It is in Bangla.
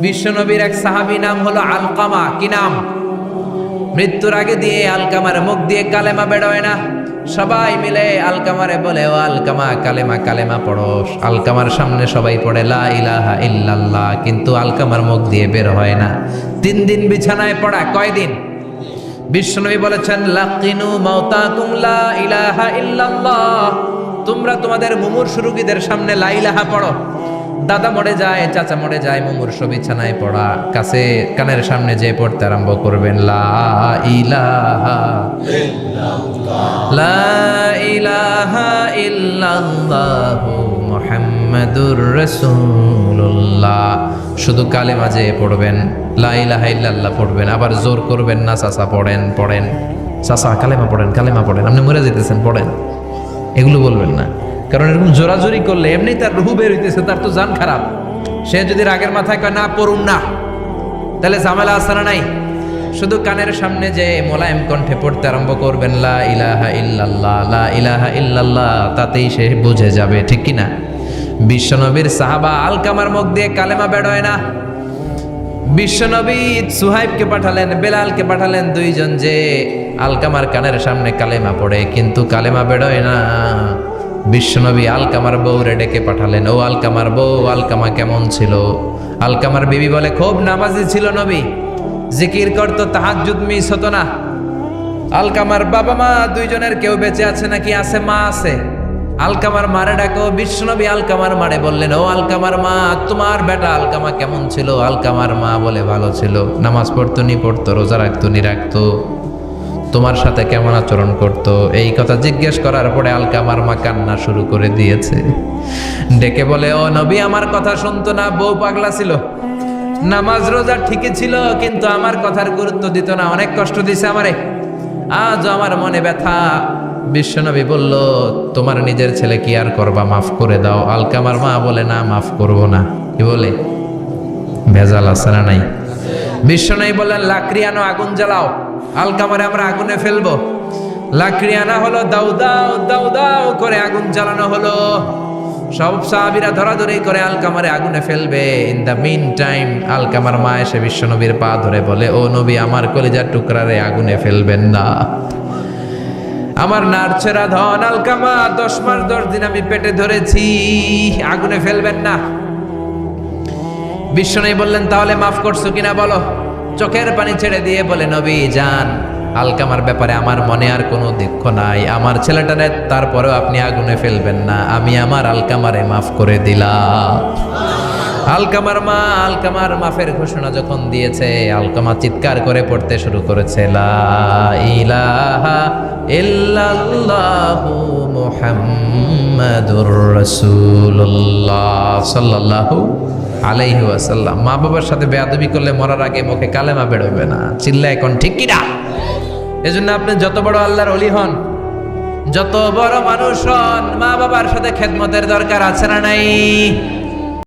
বিশ্বনবীর এক সাহাবী নাম হলো আলকামা। কি নাম? মৃত্যুর আগে দিয়ে আলকামার মুখ দিয়ে কালেমা বেরোয় না। সবাই মিলে আলকামারে বলে, ও আলকামা, কালেমা কালেমা পড়ো আলকামার সামনে সবাই পড়ে, লা ইলাহা ইল্লাল্লাহ। কিন্তু আলকামার মুখ দিয়ে বের হয় না। তিন দিন বিছানায় পড়া কয়দিন বিষ্ণুনবী বলেছেন, লাকিনু মাউতাকুম লা ইলাহা ইল্লাল্লাহ। তোমরা তোমাদের মুমূর্ষু রোগীদের সামনে লা ইলাহা পড়ো। দাদা মরে যায়, চাচা মরে যায় মুমূর্ষু বিছানায় পড়া। কাছে কানের সামনে যে পড়তে আরম্ভ করবেন, লা ইলাহা লা ইলাহা ইল্লাল্লাহু মুহাম্মাদুর রাসূলুল্লাহ। শুধু কালেমা যে পড়বেন, লা ইলাহা ইল্লাল্লাহ পড়বেন, আবার জোর করবেন না, চাচা পড়েন পড়েন। চাচা, কালেমা পড়েন কালেমা পড়েন, আপনি মরে যেতেছেন, পড়েন। এগুলো বলবেন না। কারণ এরকম জোরাজোরি করলে এমনি তার রুহু বের হইতেছে, তার তো জান খারাপ। সে যদি রাগের মাথায় কয়, না পড়ুন না। তাহলে ঝামেলা আসে না নাই? শুধু কানের সামনে যে মোলায়েম কণ্ঠে পড়তে আরম্ভ করবেন, লা ইলাহা ইল্লাল্লাহ, লা ইলাহা ইল্লাল্লাহ, তাতেই সে বুঝে যাবে, ঠিক কি না বিশ্বনবীর সাহাবা আলকামার মুখ দিয়ে কালেমা বেরোয় না। বিশ্বনবী সুহাইবকে পাঠালেন, বেলালকে পাঠালেন দুইজন যে আলকামার কানের সামনে কালেমা পড়ে, কিন্তু কালেমা বেরোয় না। বিশ্বনবী আলকামার বউরে ডেকে পাঠালেন, ও আলকামার বউ, আলকামা কেমন ছিল? আলকামার বিবি বলে, খুব নামাজি ছিল নবী, জিকির করতো, তাহাজ্জুদ মিস হতো না। আলকামার বাবা মা দুইজনের কেউ বেঁচে আছে নাকি আছে, মা আছে? আলকামার মারে ডাকো বিষ্ণবী আলকামার মারে বললেন, ও আলকামার মা, তোমার বেটা আলকামা কেমন ছিল? আলকামার মা বলে, ভালো ছিল, নামাজ পড়তো, নি পড়তো, রোজা রাখতো, নি রাখতো। তোমার সাথে কেমন আচরণ করত? এই কথা জিজ্ঞেস করার পরে আলকামার মা কান্না শুরু করে দিয়েছে। ডেকে বলে, ও নবী, আমার কথা শুনতো না, বউ পাগলা ছিল। নামাজ রোজা ঠিকই ছিল, কিন্তু আমার কথার গুরুত্ব দিত না, অনেক কষ্ট দিছে আমারে। আজ আমার মনে ব্যথা। বিশ্বনবী বলল, তোমার নিজের ছেলে কি আর করবা, মাফ করে দাও। আলকামার মা বলে, না, মাফ করব না। কি বলে? ভেজাল আছে না নাই? বিশ্বনবী বললেন, লাকড়ি আনো, আগুন জ্বালাও। আলকামারে আমরা আগুনে ফেলব। লাকড়ি আনা হলো দাউ দাও দাউ দাও করে আগুন জ্বালানো হলো। সব সাহাবিরা করে আলকামারে আগুনে ফেলবে। ইন দ্য মিন টাইম আলকামার মা এসে পা ধরে বলে, ও নবী, আমার কলিজার টুকরারে আগুনে ফেলবেন না। আমার নারছেরা ধন আলকামা, দশ মাস, দশ দিন আমি পেটে ধরেছি। আগুনে ফেলবেন না। বিশ্বনবী বললেন, তাহলে মাফ করছ কিনা বলো? চোখের পানি ছেড়ে দিয়ে বলে, নবী, যান। আলকামার ব্যাপারে আমার মনে আর কোনো দুঃখ নাই। আমার ছেলেটারে তারপরেও আপনি আগুনে ফেলবেন না। আমি আমার আলকামারে মাফ করে দিলাম। আলকামার মা, আলকামার মাফের ঘোষণা যখন দিয়েছে, আলকামা চিৎকার করে পড়তে শুরু করেছে মুহাম্মাদুর রাসূলুল্লাহ সাল্লাল্লাহু আলাইহি আসাল্লাম মা বাবার সাথে বেয়াদবি করলে মরার আগে মুখে কালেমা বেরোবে না। চিল্লা এখন ঠিক কিনা? এজন্য আপনি যত বড় আল্লাহর অলি হন, যত বড় মানুষ হন, মা বাবার সাথে খেদমতের দরকার আছে না নাই?